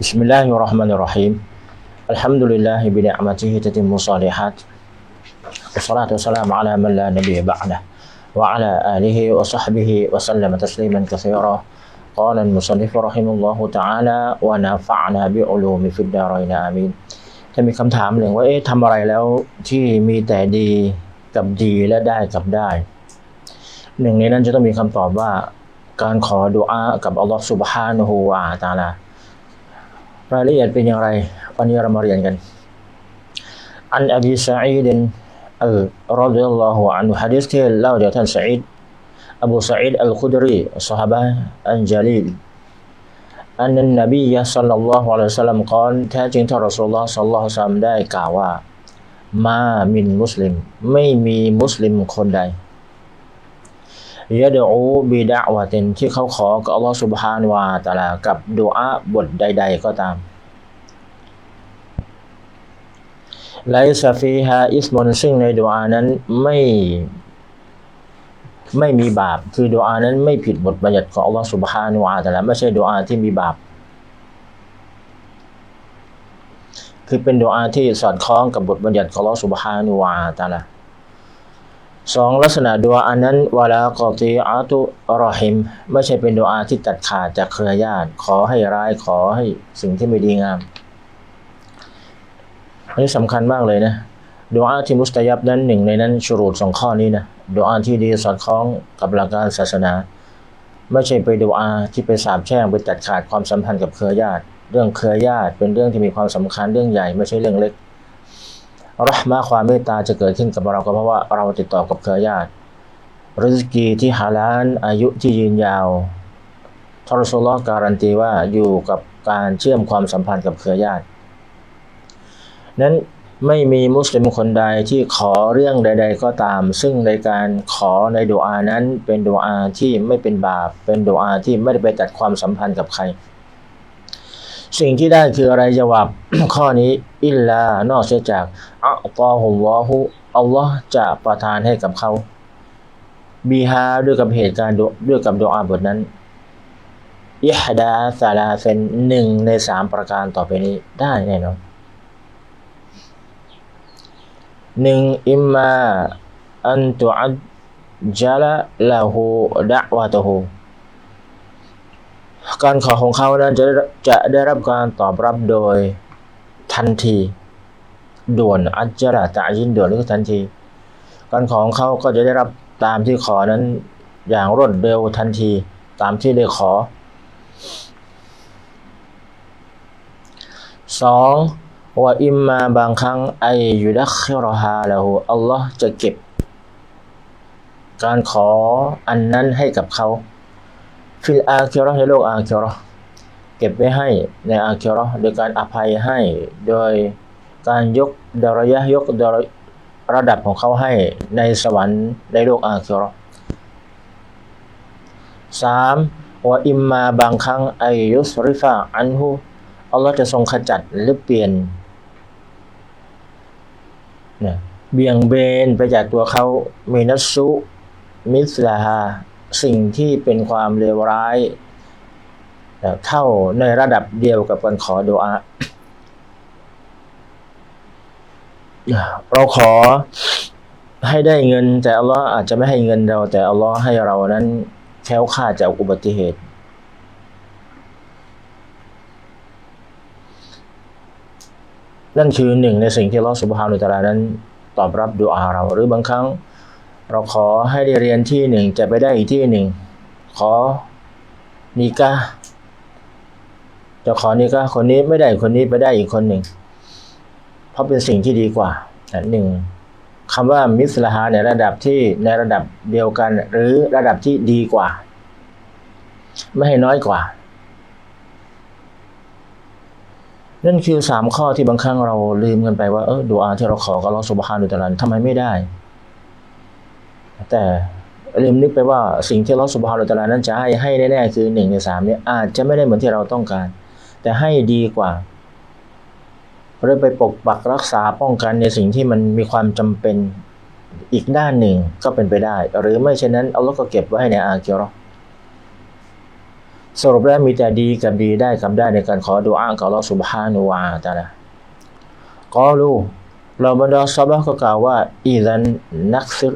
بسم الله الرحمن الرحيم الحمد لله بنعمته تتم الصالحات والصلاة والسلام على من لا نبي بعده وعلى آله وصحبه وسلم تسليما كثيرا قال المصنف رحمه الله تعالى ونفعنا بعلوم في الدارين آمين จะมีคำถามหนึ่งว่าเอ๊ะทำอะไรแล้วที่มีแต่ดีกับดีและได้กับได้ หนึ่งในนั้นจะต้องมีคำตอบว่า การขอดุอากับอัลลอฮฺสุบฮานะฮูวาตาลา รายละเอียดเป็นอย่างไร วันนี้เรามาเรียนกัน อันอบีซาอีดอัลรอดิยัลลอฮุอันฮะดิษที่เล่าจากท่านซาอีดอบูซาอีดอัลคุดรีซอฮาบะอันจาลีลอันนั้นนบียะสัลลัลลอฮุอะลัยฮิสัลลัมกล่าวแท้จริงท่านรอสูลลอฮ์สัลลัลลอฮุอะลัยฮิสัลลัมได้กล่าวว่า มามินมุสลิม ไม่มีมุสลิมคนใดยะดูบิดะวะตินที่เขาขอกับอัลลอฮ์ซุบฮานวะตะอาลากับดุอาบทใด ๆ ก็ตาม ไลซาฟีฮาอิสมุนซึ่งในดุอานั้นไม่ไม่มีบาป คือดุอานั้นไม่ผิดบทบัญญัติของอัลลอฮ์สุบฮานุวาแตะลาไม่ใช่ดุอาที่มีบาป คือเป็นดุอาที่สอดคล้องกับบทบัญญัติของอัลลอฮ์สุบฮานุวาแตะลาสองลักษณะดุอานั้นวลากอตีอาตุรอฮิม ไม่ใช่เป็นดุอาที่ตัดขาดจากเครือญาติ ขอให้ร้ายขอให้สิ่งที่ไม่ดีงาม อันนี้สำคัญมากเลยนะดุอาที่มุสตายับนั้นหนึ่งในนั้นชุรูดสองข้อนี้นะดุอาที่ดีสอดคล้องกับหลักการศาสนา ไม่ใช่ไปดุอาที่ไปสาบแช่งไปตัดขาดความสัมพันธ์กับเครือญาติ เรื่องเครือญาติเป็นเรื่องที่มีความสำคัญเรื่องใหญ่ไม่ใช่เรื่องเล็กรหมาความเมตตาจะเกิดขึ้นกับเราก็เพราะว่าเราติดต่อกับเครือญาติริสกีที่ฮาลาลอายุที่ยืนยาวทรสุลลการันตีว่าอยู่กับการเชื่อมความสัมพันธ์กับเครือญาติ นั้นไม่มีมุสลิมคนใดที่ขอเรื่องใด ๆ ก็ตาม ซึ่งในการขอในดุอานั้นเป็นดุอาที่ไม่เป็นบาป เป็นดุอาที่ไม่ได้ไปตัดความสัมพันธ์กับใคร สิ่งที่ได้คืออะไรจวับข้อนี้อิลลานอกเสียจากอัลตอฮุวะฮุอัลลอฮ์จะประทานให้กับเขาบีฮาด้วยกับเหตุการณ์ด้วยกับดุอาบทนั้นอิฮดาซาลาเซนหนึ่งในสามประการต่อไปนี้ได้แน่นอน หนึ่งอิมมาอันตุอัจจละละหูดะวะตหูการขอของเขานั้นจะจะได้รับการตอบรับโดยทันที ด่วนอัจจระตะยินด่วนหรือทันที การขอของเขาก็จะได้รับตามที่ขอนั้นอย่างรวดเร็วทันที ตามที่ได้ขอสอง ว่าอิมมาบางครั้งไอยุดักคิรฮาละหูอัลลอฮ์จะเก็บ การขออันนั้นให้กับเขา ฟิลอาคิรอในโลกอาคิรอเก็บไว้ให้ในอาคิรอโดยการอภัยให้โดยการยกดารยะยกดารระดับของเขาให้ในสวรรค์ในโลกอาคิรอสามว่าอิมมาบางครั้งไอยุสริฟะอันหูอัลลอฮ์จะทรงขจัดหรือเปลี่ยน นะเบี่ยงเบนไปจากตัวเขาเมนัสซุมิสลาฮาสิ่งที่เป็นความเลวร้ายเท่าในระดับเดียวกับการขอดุอาเราขอให้ได้เงิน แต่อัลลอฮ์อาจจะไม่ให้เงินเรา แต่อัลลอฮ์ให้เรานั้นแค้วคลาดจากอุบัติเหตุ นั่นคือหนึ่งในสิ่งที่ลอสุบฮานุตาลานั้นตอบรับดุอาเราหรือบางครั้ง เราขอให้ได้เรียนที่หนึ่งจะไปได้อีกที่หนึ่งขอนิกาจะขอนิกาคนนี้ไม่ได้คนนี้ไปได้อีกคนหนึ่ง เพราะเป็นสิ่งที่ดีกว่าหนึ่งคำว่ามิสลาฮาในระดับที่ในระดับเดียวกัน หรือระดับที่ดีกว่า ไม่ให้น้อยกว่า นั่นคือสามข้อที่บางครั้งเราลืมกันไปว่าเออดูอาที่เราขอกับเราสุบฮานุตะลันทำไมไม่ได้ แต่ลืมนึกไปว่าสิ่งที่เราสุบฮานุตะลันนั้นจะให้ให้แน่ๆคือหนึ่งในสามเนี้อาจจะไม่ได้เหมือนที่เราต้องการ แต่ให้ดีกว่าหรือไปปกปักรักษาป้องกันในสิ่งที่มันมีความจำเป็นอีกด้านหนึ่งก็เป็นไปได้ หรือไม่เช่นนั้นเอัลลอฮ์ก็เก็บไว้ในอาคิรอ สรุปแล้วมีแต่ดีกับดีได้กับได้ในการขอดุอากับอัลลอสุบฮานุวาตาละกอลูเราบรรดาซาบะก็กล่าวว่าอีดันนักซิร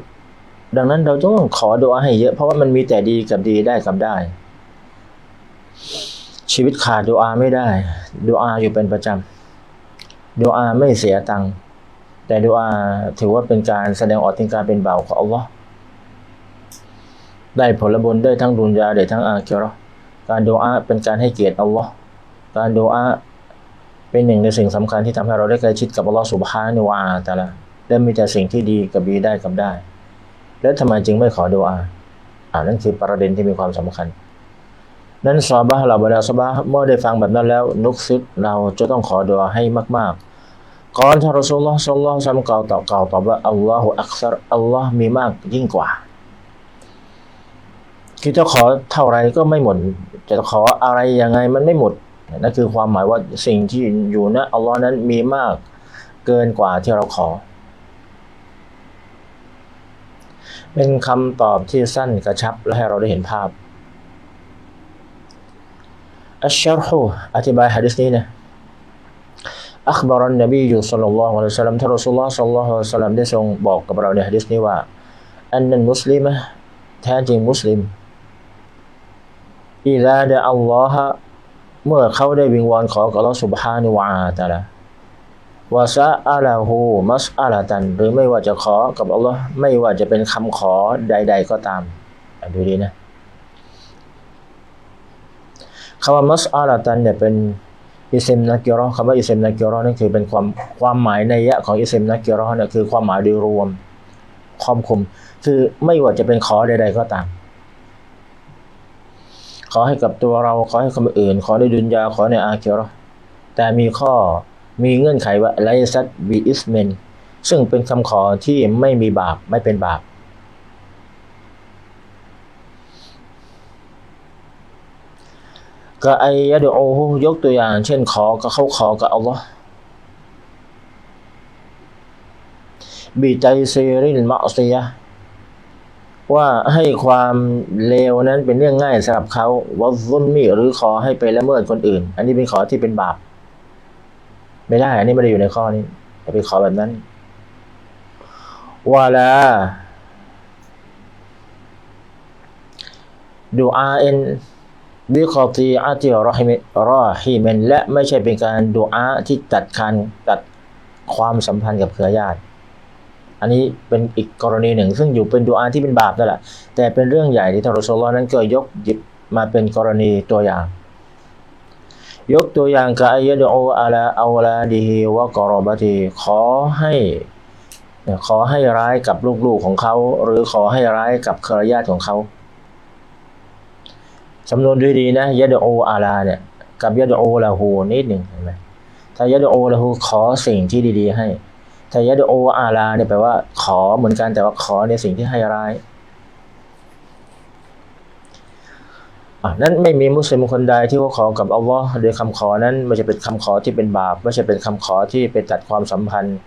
ดังนั้นเราต้องขอดุอาให้เยอะเพราะว่ามันมีแต่ดีกับดีได้กับได้ ชีวิตขาดดุอาไม่ได้ดุอาอยู่เป็นประจำดุอาไม่เสียตังค์แต่ดุอาถือว่าเป็นการแสดงออกถึงการเป็นเบาของอัลลอฮ์ได้ผลบุญได้ทั้งดุนยาได้ทั้งอาคิเราะห์ การดุอาเป็นการให้เกียรติอัลลอฮ์การดุอาเป็นหนึ่งในสิ่งสำคัญที่ทำให้เราได้ใกล้ชิดกับอัลลอฮ์สุบฮานุวาตะละและมีแต่สิ่งที่ดีกับดีได้กับได้ แล้วทำไมจึงไม่ขอดุอาอ่านั่นคือประเด็นที่มีความสำคัญ นั้นซอบะเราบรรดาซอบะเมื่อได้ฟังแบบนั้นแล้ว นุกซิดเราจะต้องขอดุอาให้มาก ๆก่อนท่านรอซูลลอฮ์สัลลัลลอฮุอะลัยฮิวะซัลลัมกล่าวต่อกล่าวตอบว่าอัลลอฮฺอักษรอัลลอฮ์มีมากยิ่งกว่า คือจะขอเท่าไรก็ไม่หมด จะขออะไรยังไงมันไม่หมด นั่นคือความหมายว่าสิ่งที่อยู่นะอัลลอฮ์นั้นมีมากเกินกว่าที่เราขอ เป็นคำตอบที่สั้นกระชับและให้เราได้เห็นภาพ อัชชารฮูอธิบายฮะดิษนี้นะ أخبر النبي صلى الله عليه وسلم ท่านรอสูลลอฮ์ صلى الله عليه وسلم ได้ทรงบอกกับเราในฮะดิษนี้ว่า อันนั้นมุสลิมะแท้จริงมุสลิม อีลาดะอัลลอฮะเมื่อเขาได้วิงวอนขอกับอัลลอฮ์สุบฮานิวาตาละวาซาอัลาหูมัสอาลาตัน หรือไม่ว่าจะขอกับอัลลอฮ์ไม่ว่าจะเป็นคำขอใด ๆ ก็ตามดูดีนะคำว่ามัสอาลาตันเนี่ยเป็นอิเซมนากกิรอคำว่าอิเซมนากกิรอนั่นคือเป็นความความหมายในยะของอิเซมนากกิรอเนี่ยคือความหมายโดยรวมความคมคือไม่ว่าจะเป็นขอใด ๆ ก็ตาม ขอให้กับตัวเราขอให้คนอื่น ขอในดุนยาขอในอาคิรอแต่มีข้อมีเงื่อนไขว่าไลซัตบีอิสเมนซึ่งเป็นคำขอที่ไม่มีบาปไม่เป็นบาปก็ไอยะดูโอยกตัวอย่าง เช่นขอก็เขาขอกับอัลลอฮ์บีใจซีรินมะซียะ ว่าให้ความเลวนั้นเป็นเรื่องง่ายสำหรับเขาวัซุนมีหรือขอให้ไปละเมิดคนอื่น อันนี้เป็นขอที่เป็นบาป ไม่ได้ อันนี้ไม่ได้อยู่ในข้อนี้จะไปขอแบบนั้นว่าลาดูอาเอ็นบิคอตีอาติรอฮิมรอฮิเมนและไม่ใช่เป็นการดูอาที่ตัดคันตัดความสัมพันธ์กับเครือญาติ อันนี้เป็นอีกกรณีหนึ่ง ซึ่งอยู่เป็นดูอาที่เป็นบาปนั่นแหละ แต่เป็นเรื่องใหญ่ที่ทานรอสูลนั้นก็ยกหยิบมาเป็นกรณีตัวอย่าง ยกตัวอย่างกับอายดูออาลาอาวลาดีวะกรอบตีขอให้ขอให้ร้ายกับลูกๆของเขา หรือขอให้ร้ายกับเครือญาติของเขาสำนวนดีๆนะยะดโออาลาเนี่ยกับยะดโอลาหูนิดหนึ่งเห็นไหมถ้ายะดโอลาหูขอสิ่งที่ดี ๆ ให้ ถ้ายะดโออาลาเนี่ยแปลว่าขอเหมือนกันแต่ว่าขอในสิ่งที่ให้ร้ายนั้นไม่มีมุสลิมคนใดที่เขาขอกับอัลลอฮ์โดยคำขอนั้นไม่ใช่เป็นคำขอที่เป็นบาปไม่ใช่เป็นคำขอที่เป็นตัดความสัมพันธ์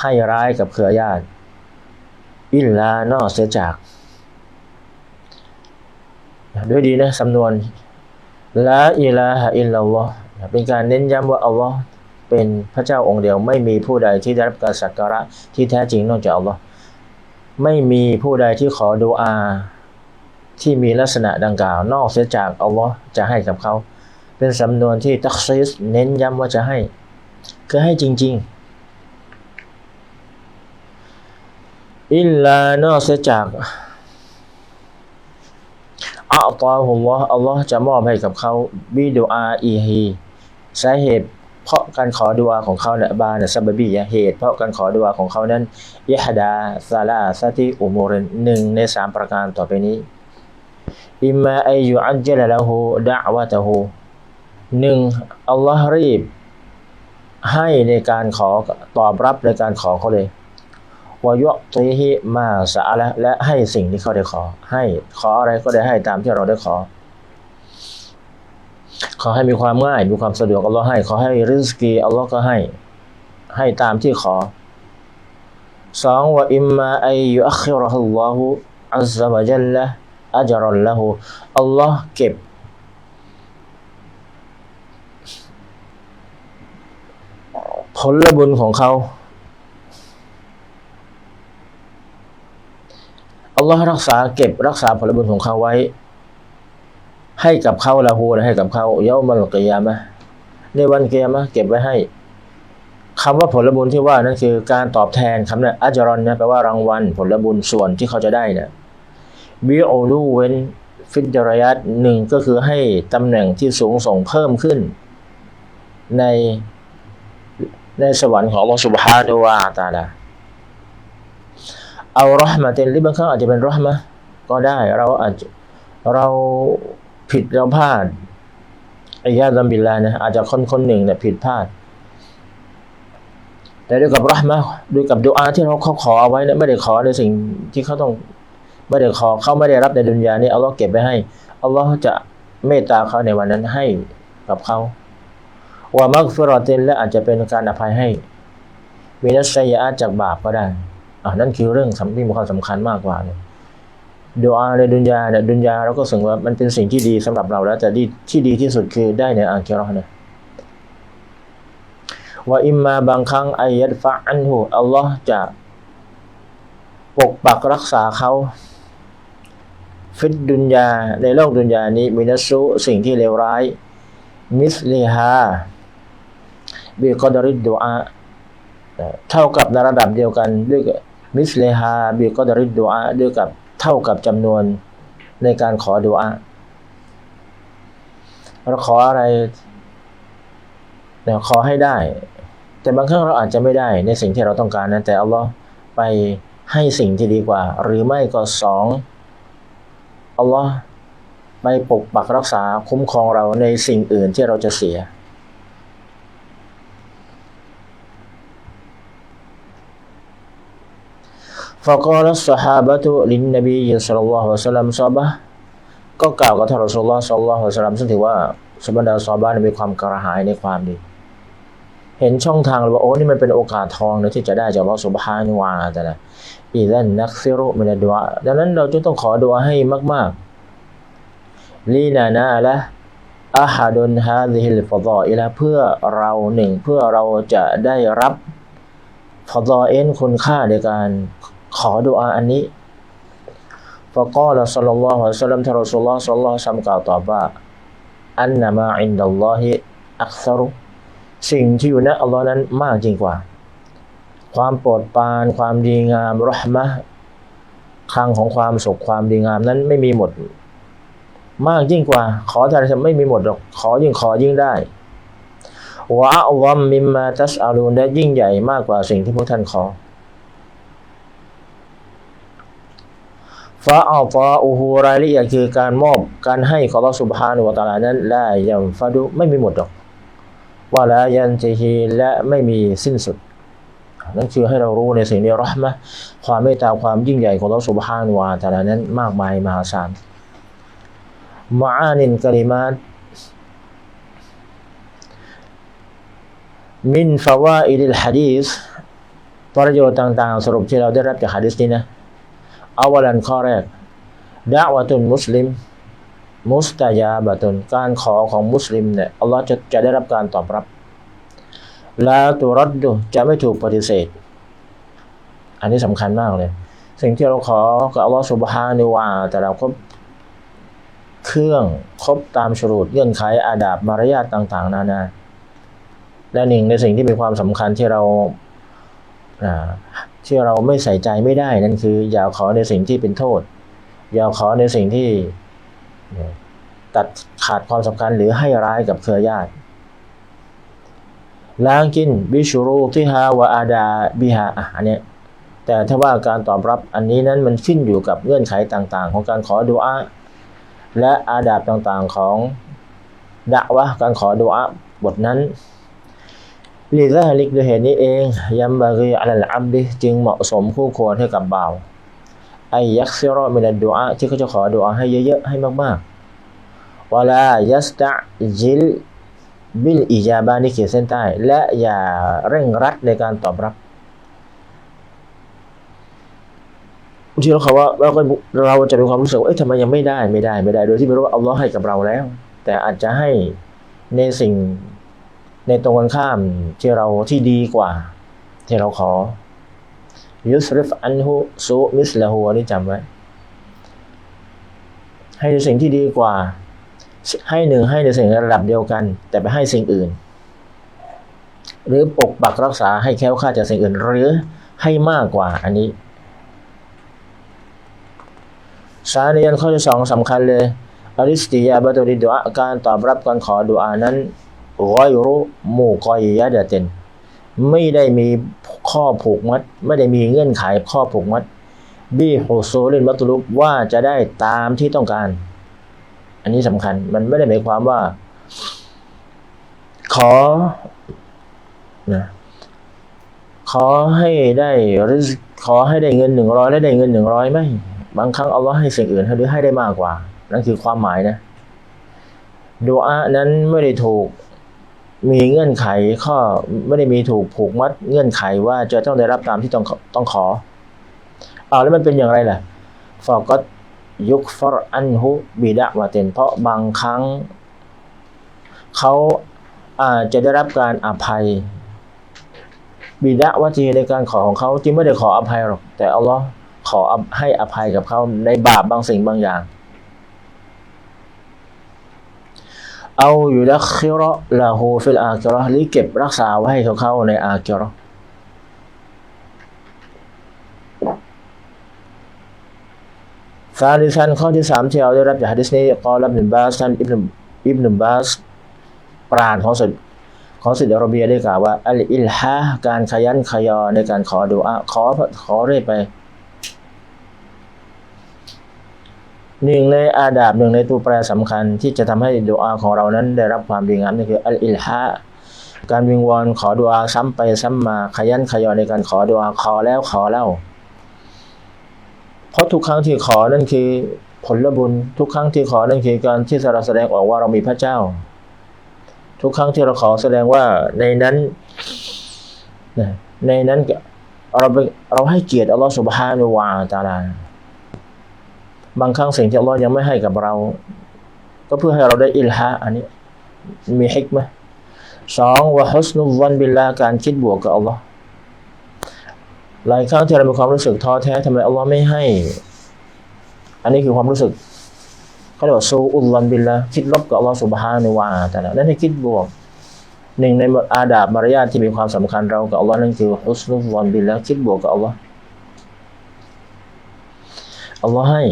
ให้ร้ายกับเครือญาติอิลลานอกเสียจาก ด้วยดีนะสำนวนละอิลาฮะอิลลัลลอฮ์เป็นการเน้นย้ำว่าอัลลอฮ์ เป็นพระเจ้าองค์เดียว ไม่มีผู้ใดที่ได้รับการสักการะที่แท้จริงนอกจากอัลลอฮ์ไม่มีผู้ใดที่ขอดูอาที่มีลักษณะดังกล่าว นอกเสียจากอัลลอฮ์จะให้กับเขา เป็นสำนวนที่ตักซิสเน้นย้ำว่าจะให้ คือให้จริง ๆ อิลลานอกเสียจากอัลลลอฮ์อัลลอฮ์จะมอบให้กับเขาบิดูอาอีฮีสาเหตุ เพราะการขอดุอาของเขาเนี่ยบาเนี่ยซับบีเหตุ เพราะการขอดุอาของเขานั้นยะฮดาซาลาซาติอุมูรนหนึ่งในสามประการต่อไปนี้อิมมาอายุอัจเจลละหูดะวะตะหูหนึ่งอัลลอฮ์รีบ ให้ในการขอตอบรับในการขอเขาเลยวายะตีฮิมาสาละและให้สิ่งที่เขาได้ขอ ให้ขออะไรก็ได้ให้ตามที่เราได้ขอ ขอให้มีความง่าย มีความสะดวกอัลลอฮ์ให้ ขอให้ริสกีอัลลอฮ์ก็ให้ ให้ตามที่ขอสองว่าอิมมาไอยุอัครฮุลลอฮุอัลซาบะจัลละอัจรอนละหูอัลลอฮ์เก็บ ผลบุญของเขาอัลลอฮ์รักษาเก็บรักษาผลบุญของเขาไว้ ให้กับเขาละหูนะให้กับเขาเยามันกิยามะในวันกิยามะเก็บไว้ให้คำว่าผลบุญที่ว่านั่นคือการตอบแทนคำนั้นอัจรอนนะแปลว่ารางวัลผลบุญส่วนที่เขาจะได้นี่ยบิโอลูเวนฟิดดรยัตหนึ่งก็คือให้ตำแหน่งที่สูงส่งเพิ่มขึ้น ในในสวรรค์ของอัลอสุบฮานะฮูวะตาลาเอารหมะเต็นหรือบางครั้งอาจจะเป็นรหมะก็ได้เราอาจจะเรา ผิดเราพลาดอายาดัมบิลลานะอาจจะคนคนหนึ่งเนี่ยผิดพลาด แต่ด้วยกับรหมะด้วยกับดุอาที่เราเขาขอเอาไว้เนี่ยไม่ได้ขอในสิ่งที่เขาต้องไม่ได้ขอเขาไม่ได้รับในดุนยานี้อัลลอฮ์เก็บไว้ให้อัลลอฮ์จะเมตตาเขาในวันนั้นให้กับเขาว่ามักฟิรอตินและอาจจะเป็นการอภัยให้มีนัสไซยาจากบาปก็ได้อ่านั่นคือเรื่องสำที่มีความสำคัญมากกว่าเนี่ย ดูอาในดุนยาเนี่ยดุนยาเราก็สึงว่ามันเป็นสิ่งที่ดีสำหรับเราแล้วแต่ดีที่ดีที่สุดคือได้ในอาคิเราะห์เนี่ยว่าอิมมาบางครั้งอายัดฟะอันหูอัลลอฮ์จะปกปักรักษาเขาฟิดดุนยาในโลกดุนยานี้มินัสซุสิ่งที่เลวร้าย มิสลิฮาบิกอดริดดุอาเท่ากับในระดับเดียวกันด้วยมิสเลฮาบิกอดริดดุอาด้วยกับ เท่ากับจำนวนในการขอดุอาเราขออะไรเนี่ยขอให้ได้ แต่บางครั้งเราอาจจะไม่ได้ในสิ่งที่เราต้องการนะแต่อัลลอฮ์ไปให้สิ่งที่ดีกว่า หรือไม่ก็สองอัลลอฮ์ไปปกปักรักษาคุ้มครองเราในสิ่งอื่นที่เราจะเสีย فقال الصحابة للنبي صلى الله عليه وسلم ซอบะก็กล่าวกับท่านรอสูลุลลอฮ์ศ็อลลัลลอฮุอะลัยฮิวะซัลลัมซึ่งถือว่าสมบรรดาซอฮาบะห์มีความกระหายในความดี เห็นช่องทางเลยว่าโอ้นี่มันเป็นโอกาสทองนะที่จะได้จากอัลลอฮ์ซุบฮานะฮูวะตะอาลาอีดันนักซิรุมินัดดุอาดังนั้นเราจะต้องขอดุอาให้มากๆลีนานาละอาฮาดุนฮาซิฮิลฟอดออิละเพื่อเราหนึ่ง เพื่อเราจะได้รับฟอดอเอ็นคุณค่าในการ ขอดุอาอันนี้ฟะกอลสัลลัลลอฮุอะลัยฮิวะซัลลัมทารอซูลุลลอฮ์สัลลัลลอฮุอะลัยฮิวะซัลลัมกล่าวตอบว่าอันนามาอินดัลลอฮิอักซารุสิ่งที่อยู่ณอัลลอฮ์นั้นมากจริงกว่า ความโปรดปราน ความดีงามรหมะคลังของความสุขความดีงามนั้นไม่มีหมด มากยิ่งกว่า ขอแต่จะไม่มีหมดหรอกขอยิ่งขอยิ่งได้วะอัลลอฮ์มิมมาตัสอาลูนและยิ่งใหญ่มากกว่าสิ่งที่พวกท่านขอ ฟาอัลฟาอูฮูรายละเอียดคือการมอบการให้ของเราสุบฮานุวะตะลานั้นละยัมฟาดุไม่มีหมดหรอกว่าละยันติฮีและไม่มีสิ้นสุด นั่นคือให้เรารู้ในสิ่งนี้รหมะความเมตตาความยิ่งใหญ่ของเราสุบฮานุวะตะลานั้นมากมายมหาศาลมาอานินกลิมาตมินฟาวาอิลฮะดีสประโยชน์ต่างๆ สรุปที่เราได้รับจากฮะดีสนี้นะ อาวลันข้อแรกดะวะตุนมุสลิม มุสตายาบะตุนการขอของมุสลิมเนี่ยอัลลอฮ์จะจะได้รับการตอบรับ แลาตุรัดดุจะไม่ถูกปฏิเสธ อันนี้สำคัญมากเลย สิ่งที่เราขอกับอัลลอฮ์สุบฮานิวาแต่เราครบเครื่องครบตามชรูดเงื่อนไขอาดาบมารยาทต่าง ๆ นานา และหนึ่งในสิ่งที่มีความสำคัญที่เรา ที่เราไม่ใส่ใจไม่ได้นั่นคือ อย่าขอในสิ่งที่เป็นโทษ อย่าขอในสิ่งที่ตัดขาดความสำคัญหรือให้ร้ายกับเครือญาติล้างกินบิชูรูที่ฮาวะอาดาบิฮาอันนี้แต่ถ้าว่าการตอบรับอันนี้นั้นมันขึ้นอยู่กับเงื่อนไขต่างๆ ของการขอดุอาและอาดาบต่างๆของดะวะการขอดุอาบทนั้น ลิซาลิกด้วยเหตุนี้เองยัมบารีอัลอัมดิจึงเหมาะสมคู่ควรให้กับบ่าวไอยักซิรอมินัดดุอาที่เขาจะขอดุอาให้เยอะๆให้มากๆวลายัสตะจิลบิลอิจาบานี่เขียนเส้นใต้ และอย่าเร่งรัดในการตอบรับทีเราเขาว่าเราก็เราจะมีความรู้สึกว่าเอ๊ะทำไมยังไม่ได้ไม่ได้ไม่ได้ โดยที่ไม่รู้ว่าอัลลอฮ์ให้กับเราแล้ว แต่อาจจะให้ในสิ่ง ในตรงกันข้ามที่เราที่ดีกว่า ที่เราขอยุสริฟอันฮุซุมิสละฮูอันนี้จำไว้ ให้ในสิ่งที่ดีกว่า ให้หนึ่งให้ในสิ่งระดับเดียวกัน แต่ไปให้สิ่งอื่น หรือปกปักรักษาให้แค้วคลาจากสิ่งอื่น หรือให้มากกว่าอันนี้ สาเรียนข้อที่สองสำคัญเลยอริสติยาบัตุริดุอาการตอบรับการขอดุอานั้น อยรุมูกอยยะเดเตนไม่ได้มีข้อผูกมัด ไม่ได้มีเงื่อนไขข้อผูกมัดบีโฮโซลินมัตลุบว่าจะได้ตามที่ต้องการ อันนี้สำคัญมันไม่ได้หมายความว่า ขอนะขอให้ได้ริขอให้ได้เงินหนึ่งร้อยและได้เงินหนึ่งร้อยไม่ บางครั้งเอัลลอให้สิ่งอื่นให้หรือให้ได้มากกว่า นั่นคือความหมายนะดูอานั้นไม่ได้ถูก มีเงื่อนไขข้อไม่ได้มีถูกผูกมัดเงื่อนไขว่าจะต้องได้รับตามที่ต้องต้องขอเอาแล้วมันเป็นอย่างไรล่ะฟอก็ยุคฟรอันฮุบิดะวาเตนเพราะบางครั้ง เขาอาจจะได้รับการอภัยบิดะวาจีในการขอของเขาจริงไม่ได้ขออภัยหรอกแต่อัลลอฮ์ขอให้อภัยกับเขาในบาปบางสิ่งบางอย่าง เอาอยู่ดักคิรอลาหูฟิลอาคิรอหรือเก็บรักษาไว้ให้เขาเข้าในอาคิรอซาลิซันข้อที่สามที่เราได้รับจากฮะดิษนี้กอลับนิบาสท่านอิบนอิบนบาสปราณของสุดของสุดอาระเบียได้กล่าวว่าอัลอิลฮะการขยันขยอในการขอดุอาขอขอเรื่อยไป หนึ่งในอาดาบหนึ่งในตัวแปรสำคัญที่จะทำให้ดุอาของเรานั้นได้รับความดีงามนั่นคืออัลอิลฮะการวิงวอนขอดุอาซ้ำไปซ้ำมาขยันขยอในการขอดุอาขอแล้วขอแล้วเพราะทุกครั้งที่ขอนั่นคือผลบุญทุกครั้งที่ขอนั่นคือการที่เราแสดงออกว่าเรามีพระเจ้า ทุกครั้งที่เราขอแสดงว่าในนั้นในนั้นเราเราให้เกียรติอัลลอฮฺสุบฮานุวาตาลา บางครั้งสิ่งที่อัลลอฮ์ยังไม่ให้กับเรา ก็เพื่อให้เราได้อิลฮะอันนี้ มีฮิกไหมสองวะฮุสนุวันบิลลาการคิดบวกกับอัลลอฮ์หลายครั้งที่เรามีความรู้สึกท้อแท้ทำไมอัลลอฮ์ไม่ให้ อันนี้คือความรู้สึกเขาเรียกว่าซูอุลลันบิลละคิดลบกับอัลลอฮ์สุบฮานุวาแต่ละนั่นให้คิดบวกหนึ่งในอาดาบมารยาทที่มีความสำคัญเรากับอัลลอฮ์นั่นคือฮุสนุลลันบิลละคิดบวกกับอัลลอฮ์อัลลอฮ์ให้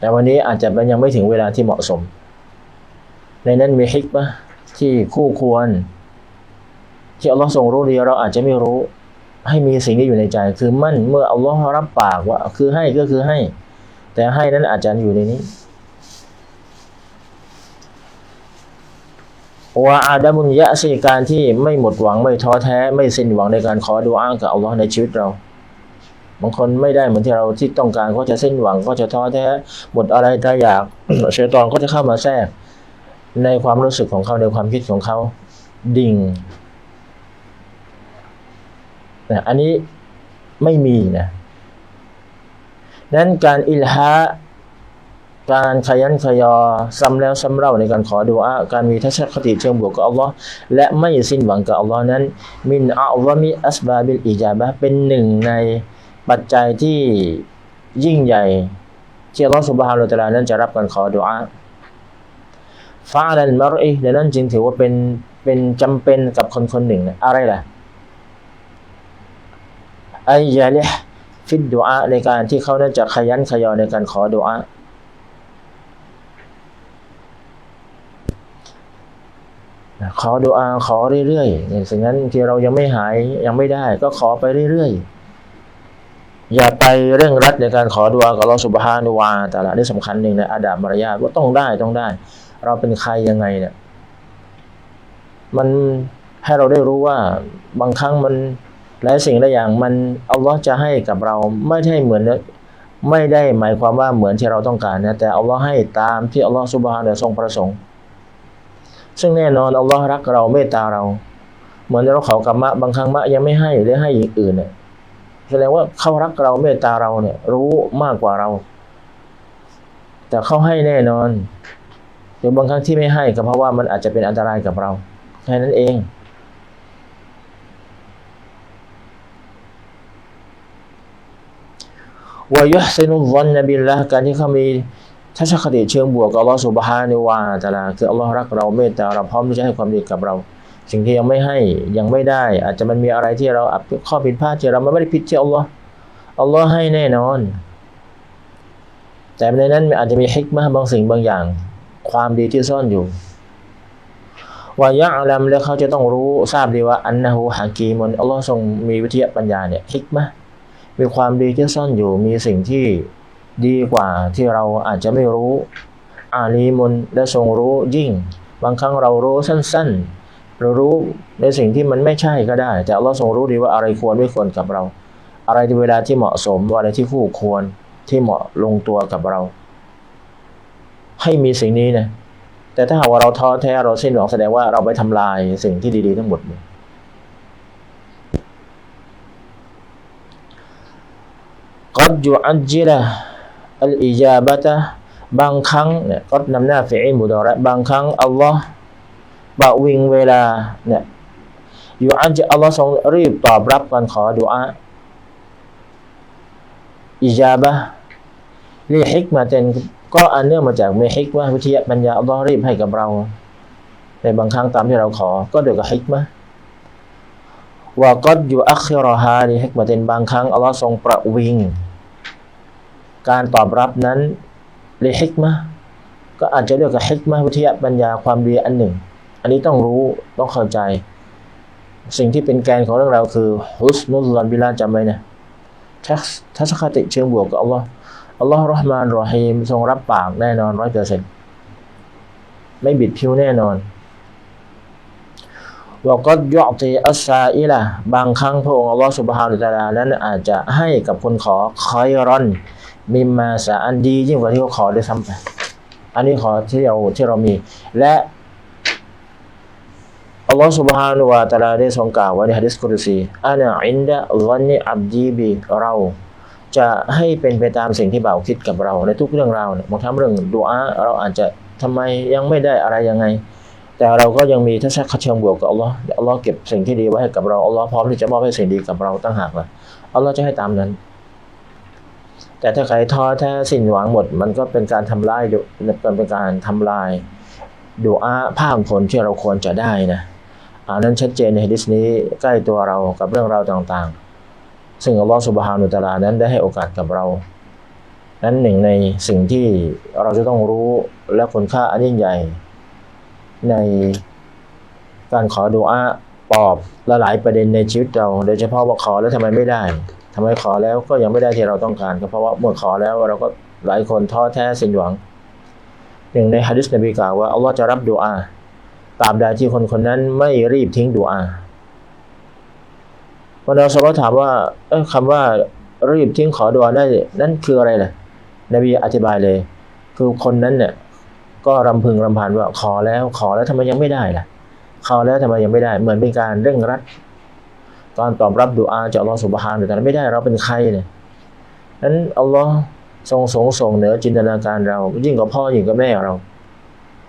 แต่วันนี้อาจจะยังไม่ถึงเวลาที่เหมาะสม ในนั้นมีฮิกปะที่คู่ควร ที่อัลลอฮ์ทรงรู้ดีเราอาจจะไม่รู้ ให้มีสิ่งที่อยู่ในใจ คือมั่นเมื่ออัลลอฮ์รับปากว่า คือให้ก็คือให้ แต่ให้นั้นอาจจะอยู่ในนี้ว่าอาดามุนยะสิการที่ไม่หมดหวังไม่ท้อแท้ ไม่สิ้นหวังในการขอดูอ้างกับอัลลอฮ์ในชีวิตเรา บางคนไม่ได้เหมือนที่เราที่ต้องการก็จะสิ้นหวังก็จะท้อแท้หมดอะไรแต่อยากเชยตอนก็จะเข้ามาแทรก ในความรู้สึกของเขาในความคิดของเขาดิ่งนะอันนี้ไม่มีนะนั้นการอิลฮะการขยันขยอซ้ำแล้วซ้ำเล่าในการขอดุอาการมีทัศนคติเชิงบวกกับอัลลอฮ์และไม่สิ้นหวังกับอัลลอฮ์นั้น มินอัลลอฮ์มิอัสบาบิลอิจาบะเป็นหนึ่งใน ปัจจัยที่ยิ่งใหญ่ที่อัลลอฮ์สุบฮานุตะลานั้นจะรับการขอดุอาฟาลันมารอีดังนั้นจึงถือว่าเป็นเป็นจำเป็นกับคนคนหนึ่งนะอะไรล่ะไอยาลิฟิดดุอาในการที่เขานั้นจะขยันขยอในการขอดุอาขอดุอาขอเรื่อยๆอย่างนั้นที่เรายังไม่หายยังไม่ได้ ก็ขอไปเรื่อยๆ อย่าไปเร่งรัดในการขอดุอากับเราสุบฮานุวาแต่ละนี่สำคัญหนึ่งในอาดาบมารยาทว่าต้องได้ต้องได้ เราเป็นใครยังไงเนี่ยมันให้เราได้รู้ว่าบางครั้งมันหลายสิ่งหลายอย่างมันอัลลอฮ์จะให้กับเราไม่ใช่เหมือนไม่ได้หมายความว่าเหมือนที่เราต้องการนะแต่อัลลอฮ์ให้ตามที่อัลลอฮ์สุบฮานะทรงประสงค์ ซึ่งแน่นอนอัลลอฮ์รักเราเมตตาเรา เหมือนเราขากับมะบางครั้งมะยังไม่ให้หรือให้อย่างอื่นเนี่ย แสดงว่าเขารักเราเมตตาเราเนี่ย รู้มากกว่าเรา แต่เขาให้แน่นอนหรือบางครั้งที่ไม่ให้ก็เพราะว่ามันอาจจะเป็นอันตรายกับเราแค่นั้นเอง วายุฮเซนุวันนบิลละการที่เขามีทัศนคติเชิงบวกกับอัลลอฮฺสุบฮานิวาตาลาคืออัลลอฮ์รักเราเมตตาเราพร้อมที่จะให้ความดีกับเรา สิ่งที่ยังไม่ให้ยังไม่ได้ อาจจะมันมีอะไรที่เราข้อผิดพลาดที่เราไม่ได้ผิดที่อัลลอฮ์อัลลอฮ์ให้แน่นอน แต่ในนั้นอาจจะมีฮิกมะบางสิ่งบางอย่าง ความดีที่ซ่อนอยู่วายะอัลัมแล้วเขาจะต้องรู้ทราบดีว่าอันนะฮูฮากีมุนอัลลอฮ์ทรงมีวิทยาปัญญาเนี่ยฮิกมะมีความดีที่ซ่อนอยู่มีสิ่งที่ดีกว่าที่เราอาจจะไม่รู้อาลีมุนและทรงรู้ยิ่ง บางครั้งเรารู้สั้น ๆ เรารู้ในสิ่งที่มันไม่ใช่ก็ได้ แต่อัลลอฮ์ทรงรู้ดีว่าอะไรควรไม่ควรกับเรา อะไรที่เวลาที่เหมาะสมอะไรที่คู่ควรที่เหมาะลงตัวกับเรา ให้มีสิ่งนี้นะแต่ถ้าหากว่าเราท้อแท้เราสิ้นหวังแสดงว่าเราไปทำลายสิ่งที่ดี ๆ ทั้งหมดเลยก็ยูอัจจิละอัลอิจาบะตะบางครั้งเนี่ยก็นำหน้าฟิอิมุดอระบางครั้งอัลลอฮ์ บะวิงเวลาเนี่ยอยู่อัจะอัลลอฮ์ทรงรีบตอบรับการขอดุอาอิจาบะลีฮิกมาเตนก็อันเนื่องมาจากมีฮิกว่าวิทยาปัญญาอัลลอฮ์รีบให้กับเรา ในบางครั้งตามที่เราขอ ก็เดียวกับฮิกมะว่าก็อยู่อัครอฮาลีฮิกมาเตนบางครั้งอัลลอฮ์ทรงประวิง การตอบรับนั้นลีฮิกมะก็อาจจะเรียกกับฮิกมะวิทยาปัญญาความดีอันหนึ่ง อันนี้ต้องรู้ต้องเข้าใจ สิ่งที่เป็นแกนของเรื่องเราคือฮุสนุลลอนบิลาจำไว้นะทัศนคติเชิงบวกกับอัลลอฮ์อัลลอฮ์รอฮ์มานรอฮีมทรงรับปากแน่นอนร้อยเปอร์เซ็นต์ไม่บิดผิวแน่นอนว่าก็ยอตีอัสซาอิละบางครั้งพระองค์อัลลอฮ์สุบฮานุตะลานั้นอาจจะให้กับคนขอคอยรอน มิมมาสาอันดียิ่งกว่าที่เขาขอได้ซ้ำไป อันนี้ขอที่เราที่เรามี และ อัลลอฮ์ سبحانه และ تعالى ได้ทรงกล่าวไว้ในฮะดิษกุรซีอานะอินดะวันนีอับดีบีเราจะให้เป็นไปตามสิ่งที่บ่าวคิดกับเรา ในทุกเรื่องราวเนี่ยบางทั้งเรื่องดูอาเราอาจจะทำไมยังไม่ได้อะไรยังไง แต่เราก็ยังมีทัศนคติเชิงบวกกับอัลลอฮ์อัลลอฮ์เก็บสิ่งที่ดีไว้ให้กับเราอัลลอฮ์พร้อมที่จะมอบให้สิ่งดีกับเราตั้งหากละอัลลอฮ์จะให้ตามนั้น แต่ถ้าใครท้อแท้สิ้นหวังหมด มันก็เป็นการทำลายเป็นการทำลายดูอาภาคผลที่เราควรจะได้นะอั นนั้นชัดเจนในฮะดิษนี้ใกล้ตัวเรากับเรื่องราวต่างๆ ซึ่งอัลลอฮฺสุบฮานุตะลานั้นได้ให้โอกาสกับเรา นั้นหนึ่งในสิ่งที่เราจะต้องรู้และคุณค่าอันยิ่งใหญ่ ในการขอดูอาปอบละหลายประเด็นในชีวิตเรา โดยเฉพาะว่าขอแล้วทำไมไม่ได้ทำไมขอแล้วก็ยังไม่ได้ที่เราต้องการก็เพราะว่าเมื่อขอแล้วเราก็หลายคนท้อแท้สิ้นหวังหนึ่งในฮะดิษนบีกล่าวว่าอัลลอฮฺจะรับดูอา ตามใดที่คนคนนั้นไม่รีบทิ้งดูอาวันเราสอบถามว่าเออคำว่ารีบทิ้งขอดวได้นั่นคืออะไรล่ะ นบีอธิบายเลย คือคนนั้นเนี่ยก็รำพึงรำพันว่าขอแล้วขอแล้วทำไมยังไม่ได้ล่ะ ขอแล้วทำไมยังไม่ได้ เหมือนเป็นการเร่งรัดตอนตอบรับดูอาจากอัลลอฮฺสุบฮานแต่ไม่ได้เราเป็นใครเนี่ยนั้นอัลลอฮ์ทรงสงส่งเหนือจินตนาการเรา ยิ่งกว่าพ่อยิ่งกว่าแม่เรา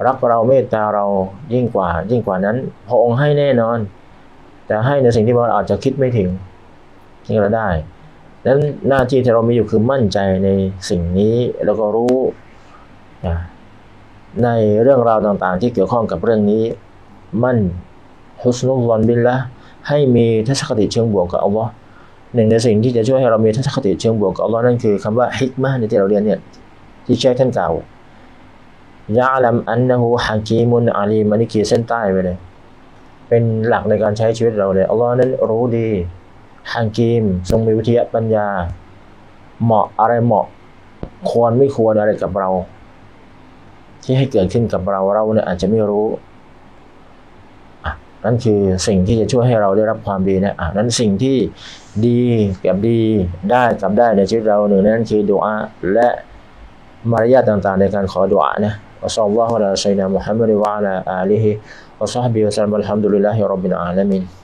รักเราเมตตาเรายิ่งกว่า ยิ่งกว่านั้น พระองค์ให้แน่นอน แต่ให้ในสิ่งที่เราอาจจะคิดไม่ถึงที่เราได้นั้นหน้าที่ที่เรามีอยู่คือมั่นใจในสิ่งนี้แล้วก็รู้ในเรื่องราวต่างๆ ที่เกี่ยวข้องกับเรื่องนี้ มั่นฮุสนุลอนบินละให้มีทัศนคติเชิงบวกกับอัลลอฮ์หนึ่งในสิ่งที่จะช่วยให้เรามีทัศนคติเชิงบวกกับอัลลอฮ์นั่นคือคำว่าฮิกมาในที่เราเรียนเนี่ยที่เชคท่านกล่าว ยะลัมอันนะฮูฮะกีมุนอาลีมันนี่ขีดเส้นใต้ไปเลย เป็นหลักในการใช้ชีวิตเราเลยอัลลอฮ์นั้นรู้ดีฮังกีม ทรงมีวิทยาปัญญา เหมาะอะไรเหมาะ ควรไม่ควรอะไรกับเรา ที่ให้เกิดขึ้นกับเราเราเนี่ยอาจจะไม่รู้นั่นคือสิ่งที่จะช่วยให้เราได้รับความดีนะอะนั้นสิ่งที่ดีกับดีได้กับได้ในชีวิตเราหนึ่งนั่นคือดุอาและมารยาทต่างๆ ในการขอดุอานะ وصلى الله على سيدنا محمد وعلى آله وصحبه وسلم الحمد لله رب العالمين.